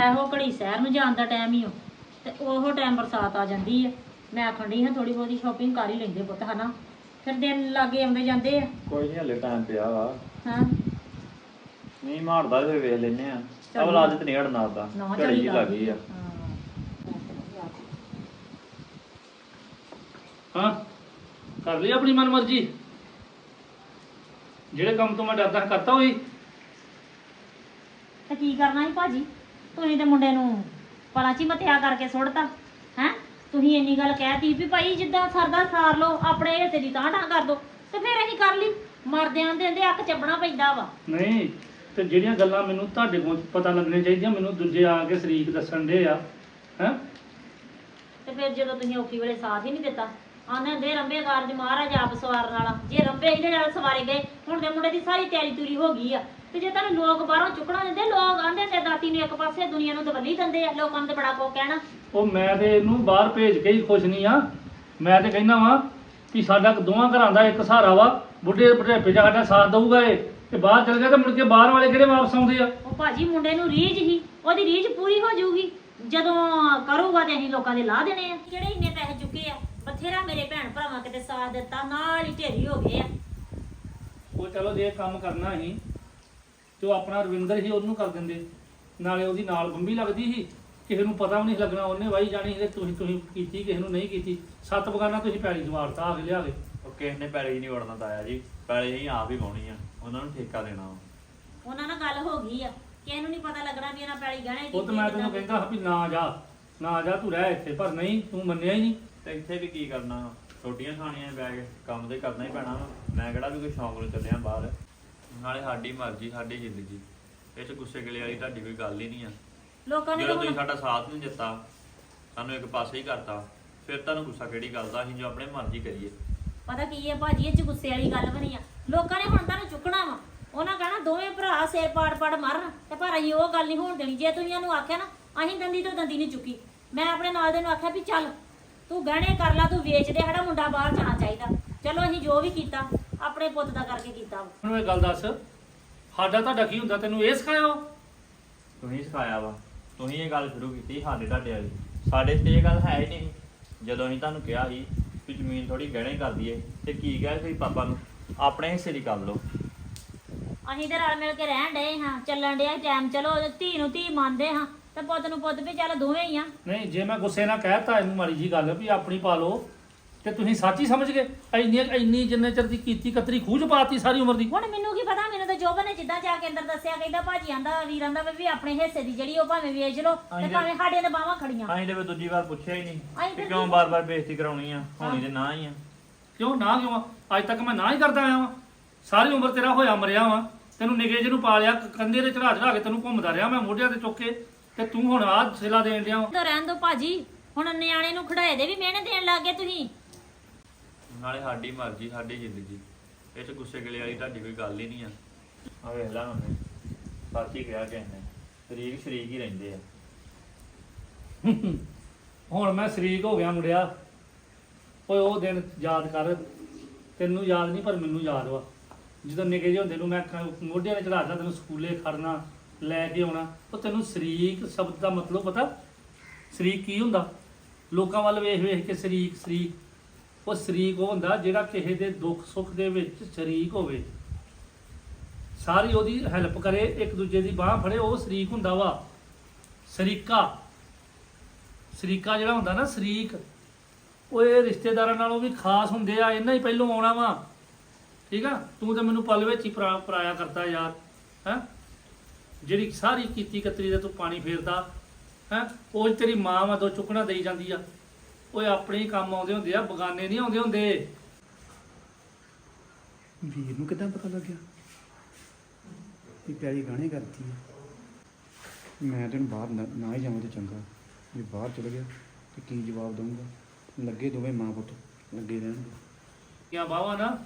ਇਹੋ ਘੜੀ ਸ਼ਹਿਰ ਨੂੰ ਜਾਣ ਦਾ ਟਾਈਮ ਹੀ ਹੋ ਤੇ ਉਹ ਟਾਈਮ ਬਰਸਾਤ ਆ ਜਾਂਦੀ ਹੈ ਮੈਂ ਆਖਣ ਡਈ ਹਾਂ ਥੋੜੀ ਬਹੁਤੀ ਸ਼ਾਪਿੰਗ ਕਰ ਹੀ ਲੈਂਦੇ ਪੁੱਤ ਹਨਾ? ਫਿਰ ਦਿਨ ਲਾਗੇ ਆਉਂਦੇ ਜਾਂਦੇ ਆ। ਕੋਈ ਨਹੀਂ ਹਲੇ ਟਾਈਮ ਪਿਆ ਵਾ। ਹਾਂ। ਨਹੀਂ ਮਾਰਦਾ ਤੇ ਵੇਖ ਲੈਨੇ ਆ ਚੱਲ। ਅਵਲ ਆਦਤ ਨਹੀਂ ਹਟਣਾ ਦਾ ਨਾ ਘੜੀ ਚਲੀ ਜੀ ਲੱਗੀ ਆ। ਹਾਂ। ਕਰ ਲਈ ਆਪਣੀ ਮਨਮਰਜ਼ੀ। ਜਿਹੜੇ ਕੰਮ ਤੋਂ ਮੈਂ ਡਰਦਾ ਸੀ ਕਰਤਾ ਹੋਈ ਤੇ ਕੀ ਕਰਨਾ ਸੀ ਭਾਜੀ? ਤੁਸੀਂ ਤੇ ਮੁੰਡੇ ਨੂੰ ਪਲਾਂ ਚ ਹੀ ਮਤਿਆ ਕਰਕੇ ਸੁੱਟਤਾ ਹੈ? ਤੁਸੀਂ ਇੰਨੀ ਗੱਲ ਕਹਿਤੀ ਵੀ ਭਾਈ ਜਿੱਦਾਂ ਸਰਦਾ ਸਾਰ ਲਓ ਆਪਣੇ ਹਿੱਸੇ ਦੀ ਤਾਂ ਠਾਂ ਕਰ ਦੋ ਤੇ ਫਿਰ ਅਸੀਂ ਕਰ ਲਈ। ਮਰਦਿਆਂ ਦੇ ਦੇ ਅੱਖ ਚੱਬਣਾ ਪੈਂਦਾ ਵਾ। ਨਹੀਂ ਤੇ ਜਿਹੜੀਆਂ ਗੱਲਾਂ ਮੈਨੂੰ ਤੁਹਾਡੇ ਕੋਲ ਪਤਾ ਲੱਗਣੀਆਂ ਚਾਹੀਦੀਆਂ ਮੈਨੂੰ ਦੂਜੇ ਆ ਕੇ ਸ਼ਰੀਕ ਦੱਸਣ ਦੇ ਆ ਹੈ? ਤੇ ਫਿਰ ਜਦੋਂ ਤੁਸੀਂ ਔਖੀ ਵੇਲੇ ਸਾਥ ਹੀ ਨਹੀਂ ਦਿੱਤਾ ਆਂਦੇ ਦੇ ਰੰਬੇ ਕਾਰਜ ਮਹਾਰਾਜ ਆਪ ਸਵਾਰਨ ਵਾਲਾ ਜੇ ਰੰਬੇ ਇਹਦੇ ਨਾਲ ਸਵਾਰੇ ਗਏ ਹੁਣ ਦੇ ਮੁੰਡੇ ਦੀ ਸਾਰੀ ਤਿਆਰੀ ਤੂਰੀ ਹੋ ਗਈ ਆ। ਤੇ ਜੇ ਤੁਹਾਨੂੰ ਲੋਕ ਬਾਹਰੋਂ ਚੁੱਕਣਾ ਦਿੰਦੇ ਲੋਕ ਆਂਦੇ ਤੇ ਦਾਤੀ ਨੂੰ ਇੱਕ ਪਾਸੇ ਦੁਨੀਆ ਨੂੰ ਦਵੱਲੀ ਦਿੰਦੇ ਆ ਲੋਕਾਂ ਨੂੰ ਤੇ ਬੜਾ ਕੋ ਕਹਿਣਾ। ਉਹ ਮੈਂ ਤੇ ਇਹਨੂੰ ਬਾਹਰ ਭੇਜ ਕੇ ਹੀ ਖੁਸ਼ ਨਹੀਂ ਆ। ਮੈਂ ਤੇ ਕਹਿੰਦਾ ਵਾਂ ਕਿ ਸਾਡਾ ਦੋਵਾਂ ਘਰਾਂ ਦਾ ਇੱਕ ਸਹਾਰਾ ਵਾ। ਬੁੱਢੇ ਬੁਢੇਪੇ ਦਾ ਸਾਡਾ ਸਾਥ ਦਊਗਾ ਇਹ। ਤੇ ਬਾਹਰ ਚਲ ਗਿਆ ਤੇ ਮੁੜ ਕੇ ਬਾਹਰ ਵਾਲੇ ਕਿਹੜੇ ਵਾਪਸ ਆਉਂਦੇ ਆ? ਉਹ ਭਾਜੀ ਮੁੰਡੇ ਨੂੰ ਰੀਝ ਹੀ ਉਹਦੀ ਰੀਝ ਪੂਰੀ ਹੋ ਜਾਊਗੀ। ਜਦੋਂ ਕਰੂਗਾ ਤੇ ਅਸੀਂ ਲੋਕਾਂ ਦੇ ਲਾ ਦੇਣੇ ਆ। ਜਿਹੜੇ ਇੰਨੇ ਪੈਸੇ ਚੁੱਕੇ ਆ? ਬਥੇਰਾ ਮੇਰੇ ਭੈਣ ਭਰਾਵਾਂ ਕਿਤੇ ਸਾਥ ਦਿੱਤਾ ਨਾਲ ਹੀ ਢੇਰੀ ਹੋ ਗਏ ਆ। ਉਹ ਚਲੋ ਜੇ ਕੰਮ ਕਰਨਾ ਸੀ ਤੇ ਉਹ ਆਪਣਾ ਰਵਿੰਦਰ ਹੀ ਉਹਨੂੰ ਕਰ ਦਿੰਦੇ। ਨਾਲੇ ਉਹਦੀ ਨਾਲ ਬੰਬੀ ਲੱਗਦੀ ਸੀ ਕਿਸੇ ਨੂੰ ਪਤਾ ਵੀ ਨਹੀਂ ਲੱਗਣਾ ਉਹਨੇ ਵਾਈ ਜਾਣੀ ਸੀ ਤੇ ਤੁਸੀਂ ਤੁਸੀਂ ਕੀਤੀ ਕਿਸੇ ਨੂੰ ਨਹੀਂ ਕੀਤੀ। ਸੱਤ ਬਗਾਨਾ ਤੁਸੀਂ ਪੈਲੀ ਜਵਾਰਤਾ ਆ ਕੇ ਲਿਆ ਕੇ। ਉਹ ਕਿਸੇ ਨੇ ਪੈਲੀ ਨਹੀਂ ਵੜਨਾ ਤਾਇਆ ਜੀ ਪੈਲੀ ਹੀ ਆਪ ਹੀ ਪਾਉਣੀ ਆ ਉਹਨਾਂ ਨੂੰ ਠੇਕਾ ਦੇਣਾ ਵਾ। ਉਹਨਾਂ ਨਾਲ ਗੱਲ ਹੋ ਗਈ ਆ ਕਿਸੇ ਨੂੰ ਨਹੀਂ ਪਤਾ ਲੱਗਣਾ ਵੀ ਇਹਨਾਂ ਪੈਲੀ ਗਹਿਣੇ ਉਹ ਤਾਂ ਮੈਂ ਤੈਨੂੰ ਕਹਿੰਦਾ ਵੀ ਨਾ ਜਾ ਨਾ ਜਾ ਤੂੰ ਰਹਿ ਇੱਥੇ ਪਰ ਨਹੀਂ ਤੂੰ ਮੰਨਿਆ ਹੀ ਨਹੀਂ। ਤੇ ਇੱਥੇ ਵੀ ਕੀ ਕਰਨਾ? ਵਾ? ਰੋਟੀਆਂ ਖਾਣੀਆਂ ਬੈ ਕੇ ਕੰਮ ਤੇ ਕਰਨਾ ਹੀ ਪੈਣਾ ਵਾ। ਮੈਂ ਕਿਹੜਾ ਵੀ ਕੋਈ ਸ਼ੌਂਕ ਨੂੰ ਚੱਲਿਆ ਬਾਹਰ। ਨਾਲੇ ਸਾਡੀ ਮਰਜ਼ੀ ਸਾਡੀ ਜ਼ਿੰਦਗੀ। ਇਹ ਚ ਗੁੱਸੇ ਗਿਲੇ ਵਾਲੀ ਤੁਹਾਡੀ ਕੋਈ ਗੱਲ ਹੀ ਨਹੀਂ ਆ। ਲੋਕਾਂ ਨੇ ਜਦੋਂ ਤਾਂ ਤੁਸੀਂ ਹੁਣ- ਸਾਡਾ ਸਾਥ ਨਹੀਂ ਦਿੱਤਾ ਸਾਨੂੰ ਇੱਕ ਪਾਸੇ ਹੀ ਕਰਤਾ ਫਿਰ ਤੁਹਾਨੂੰ ਗੁੱਸਾ ਕਿਹੜੀ ਗੱਲ ਦਾ? ਅਸੀਂ ਜੋ ਆਪਣੇ ਮਰਜ਼ੀ ਕਰੀਏ। ਪਤਾ ਕੀ ਹੈ ਭਾਜੀ ਇਹ ਚ ਗੁੱਸੇ ਵਾਲੀ ਗੱਲ ਬਣੀ ਆ। ਲੋਕਾਂ ਨੇ ਹੁਣ ਤੁਹਾਨੂੰ ਚੁੱਕਣਾ ਵਾ। ਉਹਨਾਂ ਕਹਣਾ ਦੋਵੇਂ ਭਰਾ ਸਿਰ ਪਾੜ ਪਾੜ ਮਰਨ ਤੇ ਪਰ ਅਸੀਂ ਉਹ ਗੱਲ ਨਹੀਂ ਹੋਣ ਦੇਣੀ। ਜੇ ਤੁਸੀਂ ਇਹਨੂੰ ਆਖਿਆ ਨਾ ਅਸੀਂ ਦੰਦੀ ਤੋਂ ਦੰਦੀ ਨਹੀਂ ਚੁੱਕੀ। ਮੈਂ ਆਪਣੇ ਨਾਲ ਦੇ ਨੂੰ ਆਖਿਆ ਵੀ ਚੱਲ ਤੂੰ ਗਹਿਣੇ ਕਰ ਲੈ ਤੂੰ ਵੇਚ ਦੇ ਸਾਡਾ ਮੁੰਡਾ ਬਾਹਰ ਜਾਣਾ ਚਾਹੀਦਾ। ਚਲੋ ਅਸੀਂ ਜੋ ਵੀ ਕੀਤਾ ਆਪਣੇ ਪੁੱਤ ਦਾ ਕਰਕੇ ਕੀਤਾ। ਵਾ। ਮੈਨੂੰ ਇਹ ਗੱਲ ਦੱਸ ਸਾਡਾ ਤੁਹਾਡਾ ਕੀ ਹੁੰਦਾ? ਤੈਨੂੰ ਇਹ ਸਿਖਾਇਆ ਵਾ? ਤੁਸੀਂ ਸਿਖਾਇਆ ਵਾ। ਤੁਸੀਂ ਇਹ ਗੱਲ ਸ਼ੁਰੂ ਕੀਤੀ ਸਾਡੇ ਤੁਹਾਡੇ ਵਾਲੀ। ਸਾਡੇ ਤੇ ਇਹ ਗੱਲ ਹੈ ਹੀ ਨਹੀਂ। ਜਦੋਂ ਅਸੀਂ ਤੁਹਾਨੂੰ ਕਿਹਾ ਸੀ ਕਿ ਜ਼ਮੀਨ ਥੋੜੀ ਗਹਿਣੇ ਕਰ ਦਈਏ ਤੇ ਕੀ ਕਿਹਾ ਤੁਸੀਂ ਪਾਪਾ ਨੂੰ? ਆਪਣੇ ਹਿੱਸੇ ਦੀ ਕਰ ਲਓ। ਅਸੀਂ ਤੇ ਰਲ ਮਿਲ ਕੇ ਰਹਿਣ ਡਏ ਹਾਂ ਚੱਲਣ ਡਿਆ ਟਾਈਮ ਚਲੋ ਧੀ ਨੂੰ ਧੀ ਮੰਨਦੇ ਹਾਂ। ਤੇ ਪੁੱਤ ਨੂੰ ਪੁੱਤ ਵੀ ਚੱਲ ਦੋਵੇਂ ਹੀ ਆ। ਨਹੀਂ ਜੇ ਮੈਂ ਗੁੱਸੇ ਨਾਲ ਕਹਿਤਾ ਇਹਨੂੰ ਮਾੜੀ ਜੀ ਗੱਲ ਵੀ ਆਪਣੀ ਪਾ ਲਓ। ਤੇ ਤੁਸੀਂ ਸੱਚ ਹੀ ਸਮਝ ਗਏ? ਇੰਨੀ ਇੰਨੀ ਜਿੰਨੇ ਚਿਰ ਦੀ ਕੀਤੀ ਕਤਰੀ ਖੂਜ ਪਾਤੀ ਸਾਰੀ ਉਮਰ ਦੀ? ਹੁਣ ਮੈਨੂੰ ਕੀ ਪਤਾ? ਮੈਨੂੰ ਤਾਂ ਜੋਬਨ ਨੇ ਜਿੱਦਾਂ ਜਾ ਕੇ ਅੰਦਰ ਦੱਸਿਆ ਕਹਿੰਦਾ ਭਾਜੀ ਆਂਦਾ ਵੀਰ ਆਂਦਾ ਵੀ ਆਪਣੇ ਹਿੱਸੇ ਦੀ ਜਿਹੜੀ ਉਹ ਭਾਵੇਂ ਵੇਚ ਲਓ ਤੇ ਹਾਂਜੀ। ਭਾਵੇਂ ਸਾਡੇ ਦੇ ਬਾਹਾਂ ਖੜੀਆਂ। ਅਸੀਂ ਤੇ ਫਿਰ ਦੂਜੀ ਵਾਰ ਪੁੱਛਿਆ ਹੀ ਨਹੀਂ ਕਿ ਫਿਰ ਕਿਉਂ ਬਾਰ-ਬਾਰ ਬੇਇੱਜ਼ਤੀ ਕਰਾਉਣੀ ਆ? ਹੋਣੀ ਤੇ ਨਾ ਹੀ ਆ। ਕਿਉਂ ਨਾ ਕਿਉਂ ਆ? ਅੱਜ ਤੱਕ ਮੈਂ ਨਾ ਹੀ ਕਰਦਾ ਆਇਆ ਵਾਂ। ਸਾਰੀ ਉਮਰ ਤੇਰਾ ਹੋਇਆ ਮਰਿਆ ਵਾਂ। ਤੈਨੂੰ ਨਿਗੇ ਜਿਹੇ ਨੂੰ ਪਾਲਿਆ ਕ- ਕੰਧੇ ਤੇ ਚੜਾ ਚੜਾ ਕੇ ਤੈਨੂੰ ਘੁੰਮਦਾ ਰਿਹਾ ਮੈਂ ਮੋਢਿਆਂ ਤੇ ਚੁੱਕ ਕੇ। ਤੇ ਤੂੰ ਹੁਣ ਆਹ ਸਿਲਾ ਦੇਣ ਡਿਆ ਵਾਂ। ਤਾਂ ਰਹਿਣ ਦੋ ਭਾਜੀ ਹੁਣ ਨਿਆਣੇ ਨੂੰ ਖੜਾਏ ਦੇ ਵੀ ਮਿਹਨਤ ਦੇਣ ਲੱਗ ਗਏ ਤੁਸੀਂ। ਨਾਲੇ ਸਾਡੀ ਮਰਜ਼ੀ ਸਾਡੀ ਜ਼ਿੰਦਗੀ। ਇਹ ਚ ਗੁੱਸੇ ਗਿਲੇ ਵਾਲੀ ਤੁਹਾਡੀ ਕੋਈ ਗੱਲ ਹੀ ਨਹੀਂ ਆ। ਆ ਵੇਖ ਲਾ ਉਹਨੇ ਸੱਚ ਕਿਹਾ ਕਿਸੇ ਨੇ ਸ਼ਰੀਕ ਸ਼ਰੀਕ ਹੀ ਰਹਿੰਦੇ ਆ। ਹੁਣ ਮੈਂ ਸ਼ਰੀਕ ਹੋ ਗਿਆ ਮੁੰਡਿਆ। ਓਏ ਉਹ ਦਿਨ ਯਾਦ ਕਰ। ਤੈਨੂੰ ਯਾਦ ਨਹੀਂ ਪਰ ਮੈਨੂੰ ਯਾਦ ਵਾ। ਜਦੋਂ ਨਿੱਕੇ ਜਿਹੇ ਹੁੰਦੇ ਨੂੰ ਮੈਂ ਮੋਢਿਆਂ ਤੇ ਚੜਾਦਾ ਤੈਨੂੰ ਸਕੂਲੇ ਖੜਨਾ ਲੈ ਕੇ ਆਉਣਾ। ਉਹ ਤੈਨੂੰ ਸ਼ਰੀਕ ਸ਼ਬਦ ਦਾ ਮਤਲਬ ਪਤਾ? ਸ਼ਰੀਕ ਕੀ ਹੁੰਦਾ? ਲੋਕਾਂ ਵੱਲ ਵੇਖ ਵੇਖ ਕੇ ਸ਼ਰੀਕ ਸ਼ਰੀਕ। ਉਹ ਸ਼ਰੀਕ ਉਹ ਹੁੰਦਾ ਜਿਹੜਾ ਕਿਸੇ ਦੇ ਦੁੱਖ ਸੁੱਖ ਦੇ ਵਿੱਚ ਸ਼ਰੀਕ ਹੋਵੇ। ਸਾਰੀ ਉਹਦੀ ਹੈਲਪ ਕਰੇ, ਇੱਕ ਦੂਜੇ ਦੀ ਬਾਹ ਫੜੇ, ਉਹ ਸ਼ਰੀਕ ਹੁੰਦਾ ਵਾ। ਸ਼ਰੀਕਾ। ਸ਼ਰੀਕਾ ਜਿਹੜਾ ਹੁੰਦਾ ਨਾ, ਸ਼ਰੀਕ। ਉਹ ਇਹ ਰਿਸ਼ਤੇਦਾਰਾਂ ਨਾਲੋਂ ਵੀ ਖਾਸ ਹੁੰਦੇ ਆ ਇਹਨਾਂ ਹੀ ਪਹਿਲੋਂ ਆਉਣਾ ਵਾ। ਠੀਕ ਆ? ਤੂੰ ਤਾਂ ਮੈਨੂੰ ਪਲ ਵਿੱਚ ਹੀ ਪਰਾ- ਪਰਾਇਆ ਕਰਤਾ ਯਾਰ, ਹੈ? ਜਿਹੜੀ ਸਾਰੀ ਕੀਤੀ ਕਤਰੀ ਦਾ ਤੂੰ ਪਾਣੀ ਫੇਰਦਾ ਹੈ? ਉਹ ਤੇਰੀ ਮਾਂ ਵਾ ਦੋ ਚੁੱਕਣਾ ਦੇਈ ਜਾਂਦੀ ਆ। ਓਏ ਆਪਣੇ ਹੀ ਕੰਮ ਆਉਂਦੇ ਹੁੰਦੇ ਆ ਬਗਾਨੇ ਨਹੀਂ ਆਉਂਦੇ ਹੁੰਦੇ। ਵੀਰ ਨੂੰ ਕਿੱਦਾਂ ਪਤਾ ਲੱਗਿਆ ਕਿ ਪਿਆਰੀ ਗਾਣੇ ਕਰਦੀ ਹੈ ਮੈਂ ਤੈਨੂੰ ਬਾਹਰ ਨਾ ਨਾ ਹੀ ਜਾਵਾਂ ਤੇ ਚੰਗਾ। ਜੇ ਬਾਹਰ ਚਲ ਗਿਆ ਤੇ ਕੀ ਜਵਾਬ ਦਊਂਗਾ? ਲੱਗੇ ਦੋਵੇਂ ਮਾਂ ਪੁੱਤ ਲੱਗੇ ਰਹਿਣਗੇ। ਕਿਆ ਬਾਵਾ ਨਾ